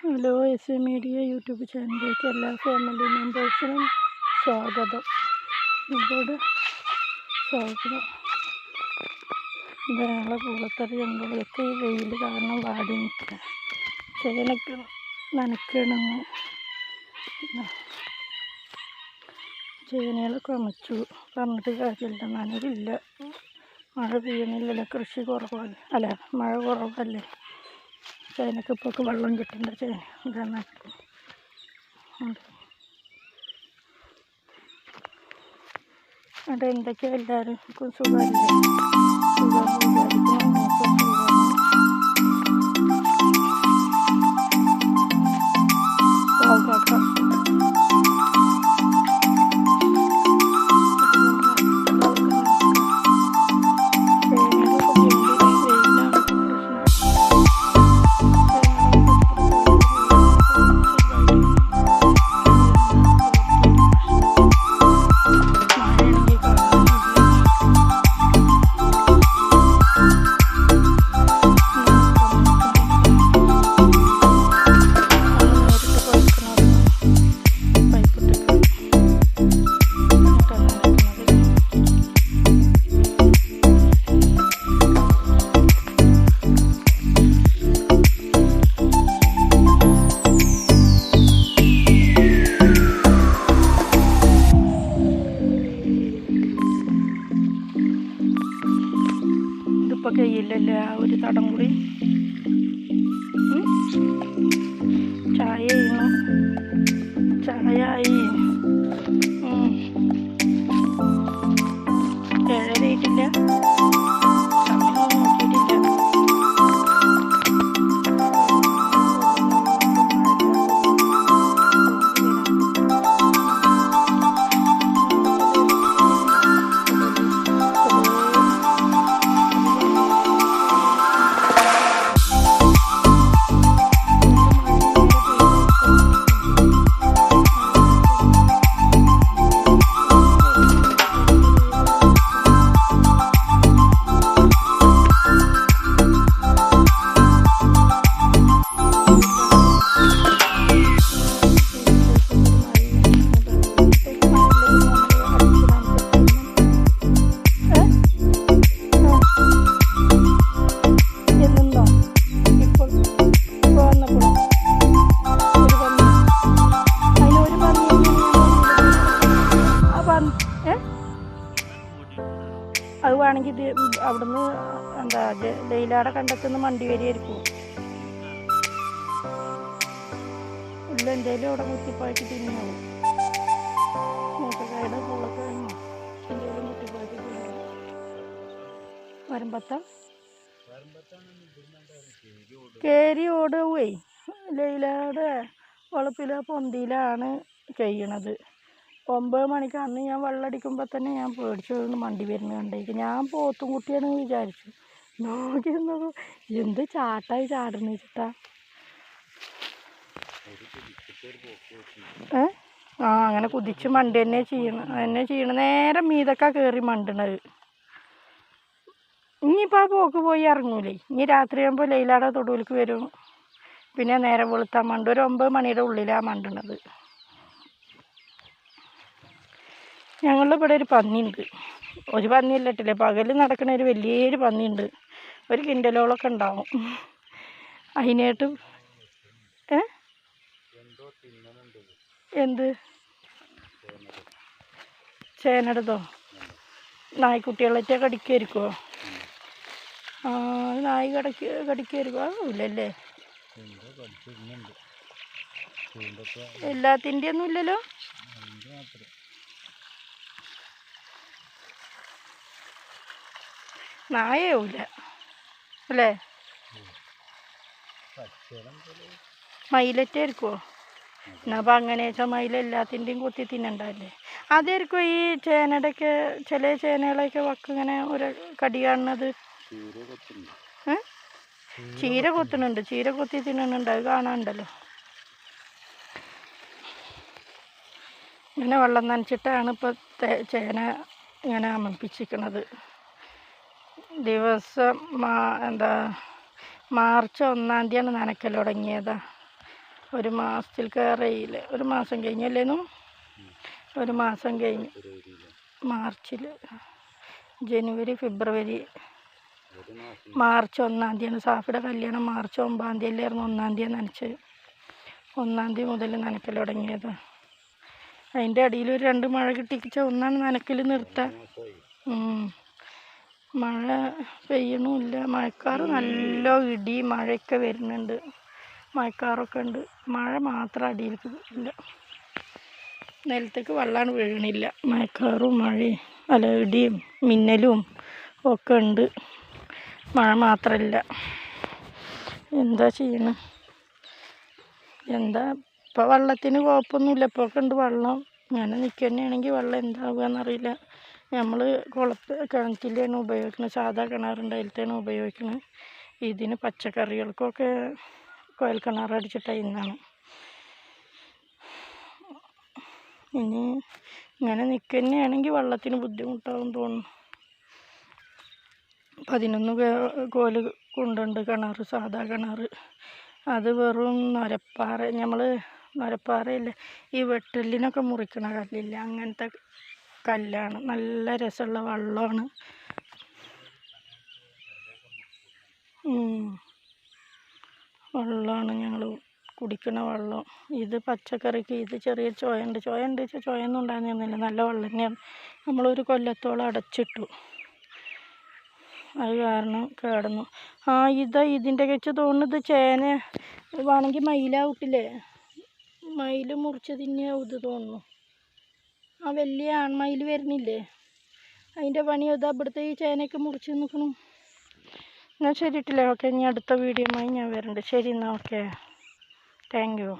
Hello S A media YouTube ചാനലിലേക്ക് എല്ലാ family മെമ്പേഴ്സിനും സ്വാഗതം. ഇവിടെ സ്വാഗതം. ഞങ്ങളെ പൂളത്തറി ഞങ്ങളൊക്കെ ഈ വെയിൽ കാരണം വാടി നിൽക്കുക ചേനക്ക് നനക്കണമെന്ന് ചേനകളൊക്കെ അമച്ചു. പറഞ്ഞിട്ട് കാര്യമില്ല. നനവില്ല. മഴ പെയ്യുന്നില്ലല്ലോ. കൃഷി കുറവല്ലേ അല്ല മഴ കുറവല്ലേ? ചേനക്ക് ഇപ്പോൾ വെള്ളം കിട്ടുന്നുണ്ട് ചേന ഇതാണ് അവിടെ എന്തൊക്കെയാ എല്ലാവർക്കും സുഖമില്ല സുഖം കഴിയില്ലല്ലേ ആ ഒരു തടം കൂടി അത് വേണമെങ്കിൽ ഇത് അവിടുന്ന് എന്താ ഡെയിലാടെ ലൈലാടെ കണ്ടെത്തുന്ന മണ്ടി വരിയായിരിക്കും. ഇല്ല എന്തേലും അവിടെ കുത്തിപ്പാക്കി തിന്നാവും മൂത്തക്കായുടെ പൂളൊക്കെ എന്തേലും കുത്തിപ്പാക്കി തിന്നാവും വരുമ്പത്ത? കേരി ഓടുവേ. ലൈലയുടെ വളപ്പിലെ പൊന്തിയിലാണ് ചെയ്യണത്. ഒമ്പത് മണിക്ക് അന്ന് ഞാൻ വെള്ളമടിക്കുമ്പോൾ തന്നെ ഞാൻ പേടിച്ചു മണ്ടി വരുന്നത് കണ്ടേക്ക്. ഞാൻ പോത്തും കുട്ടിയാണെന്ന് വിചാരിച്ചു. നോക്കി നിന്നത് എന്ത് ചാട്ടായി ചാടുന്നു വെച്ചിട്ടാ ഏ? ആ അങ്ങനെ കുതിച്ച് മണ്ടി തന്നെ ചെയ്യണം തന്നെ ചെയ്യണ. നേരെ മീതൊക്കെ കയറി മണ്ടണത്. ഇനിയിപ്പോൾ ആ പോക്ക് പോയി ഇറങ്ങൂലേ? ഇനി രാത്രിയാകുമ്പോൾ ലൈലാടെ തൊടുവിലേക്ക് വരും. പിന്നെ നേരെ വെളുത്താൻ മണ്ട. ഒരു ഒമ്പത് മണിയുടെ ഉള്ളിലാണ് മണ്ടണത്. ഞങ്ങളുടെ ഇവിടെ ഒരു പന്നിയുണ്ട്. ഒരു പന്നിയല്ല ഇട്ടില്ലേ പകൽ നടക്കുന്ന ഒരു വലിയൊരു പന്നിയുണ്ട്. ഒരു കിൻഡലോളൊക്കെ ഉണ്ടാവും. അതിനായിട്ട് ഏ? എന്ത് ചേനടതോ? നായ്ക്കുട്ടികളൊക്കെ കടിക്കുമായിരിക്കുമോ ആ നായി കടക്ക് കടിക്കുമായിരിക്കും ഇല്ലല്ലേ എല്ലാത്തിന്റെ ഒന്നും ഇല്ലല്ലോ നായയാവൂല അല്ലേ? മയിലറ്റായിരിക്കുമോ എന്നാ അപ്പം അങ്ങനെ വെച്ചാൽ മയിൽ എല്ലാത്തിന്റെയും കുത്തി തിന്നണ്ടല്ലേ അതായിരിക്കും ഈ ചേനയുടെയൊക്കെ ചില ചേനകളൊക്കെ വക്ക് ഇങ്ങനെ ഒരു കടി കാണുന്നത്. ചീര കൊത്തുന്നുണ്ട്. ചീര കൊത്തി തിന്നുന്നുണ്ട്. അത് കാണാനുണ്ടല്ലോ ഇങ്ങനെ വെള്ളം നനച്ചിട്ടാണ് ഇപ്പോൾ ചേന ഇങ്ങനെ അമപ്പിച്ചിരിക്കണത് ദിവസം മാ എന്താ മാർച്ച് ഒന്നാം തീയതിയാണ് നനയ്ക്കൽ തുടങ്ങിയതാ. ഒരു മാസത്തിൽ കയറിയില്ല. ഒരു മാസം കഴിഞ്ഞല്ലേന്നു ഒരു മാസം കഴിഞ്ഞു. മാർച്ചിൽ. ജനുവരി ഫെബ്രുവരി. മാർച്ച് ഒന്നാം തീയതിയാണ് സാഫിയുടെ കല്യാണം. മാർച്ച് ഒമ്പതാം തീയതിയിലായിരുന്നു ഒന്നാം തീയതി നനച്ചത്. ഒന്നാം തീയതി മുതൽ നനക്കൽ തുടങ്ങിയത്. അതിന്റെ അടിയിൽ ഒരു രണ്ട് മഴ കിട്ടിച്ച ഒന്നാണ് നനക്കൽ നിർത്താൻ. മഴ പെയ്യണമില്ല മഴക്കാറ് നല്ല ഇടി മഴയൊക്കെ വരുന്നുണ്ട്. മഴക്കാറൊക്കെ ഉണ്ട്. മഴ മാത്രം അടിയിലേക്ക് ഇല്ല നിലത്തേക്ക് വെള്ളമാണ് വീഴണില്ല മഴക്കാറും മഴയും അല്ല ഇടിയും മിന്നലും ഒക്കെ ഉണ്ട്. മഴ മാത്രമല്ല എന്താ ചെയ്യണ? എന്താ ഇപ്പോൾ വെള്ളത്തിന് കുഴപ്പമൊന്നുമില്ല. ഇപ്പോൾ ഒക്കെ ഉണ്ട് വെള്ളം. ഇങ്ങനെ നിൽക്കുന്നതാണെങ്കിൽ വെള്ളം എന്താവുക എന്നറിയില്ല നമ്മൾ കുളത്ത് കിണറ്റിലാണ് ഉപയോഗിക്കുന്നത്. സാധാ കിണറുണ്ട് അതിലത്തെയാണ് ഉപയോഗിക്കുന്നത്. ഇതിന് പച്ചക്കറികൾക്കൊക്കെ കുഴൽ കിണർ അടിച്ചിട്ട് ഇന്നാണ് ഇനി ഇങ്ങനെ നിൽക്കുന്നതാണെങ്കിൽ വെള്ളത്തിന് ബുദ്ധിമുട്ടാവും തോന്നുന്നു. പതിനൊന്ന് കോൽ കൊണ്ടുണ്ട് കിണർ സാധാ കിണർ അത് വെറും നരപ്പാറ നമ്മൾ നരപ്പാറയില്ലേ? ഈ വെട്ടലിനൊക്കെ മുറിക്കണ കല്ലില്ല? അങ്ങനത്തെ കല്ലാണ്. നല്ല രസമുള്ള വെള്ളമാണ്. വെള്ളമാണ് ഞങ്ങൾ കുടിക്കണ വെള്ളം. ഇത് പച്ചക്കറിക്ക് ഇത് ചെറിയ ചോയുണ്ട് ചോയുണ്ട് വെച്ചാൽ ചോയൊന്നും ഉണ്ടായിരുന്നില്ല. നല്ല വെള്ളം തന്നെയാണ്. നമ്മളൊരു കൊല്ലത്തോളം അടച്ചിട്ടു. അത് കാരണം കേടുന്നു. ആ ഇതാ ഇതിന്റെ വെച്ച് തോന്നുന്നത് ചേന. വേണമെങ്കിൽ മയിലാവിട്ടില്ലേ മയിൽ മുറിച്ച് തിന്നെയാവും ഇത് തോന്നുന്നു. ആ വലിയ ആൺമയിൽ വരുന്നില്ലേ? അതിന്റെ പണി ഇതാ ഇവിടുത്തെ ഈ ചേനയൊക്കെ മുറിച്ച് നിൽക്കണം എന്നാൽ ശരി ഇട്ടില്ലേ? ഓക്കെ ഇനി അടുത്ത വീഡിയോയുമായി ഞാൻ വരുന്നുണ്ട് ശരി എന്നാൽ ഓക്കെ. Thank you.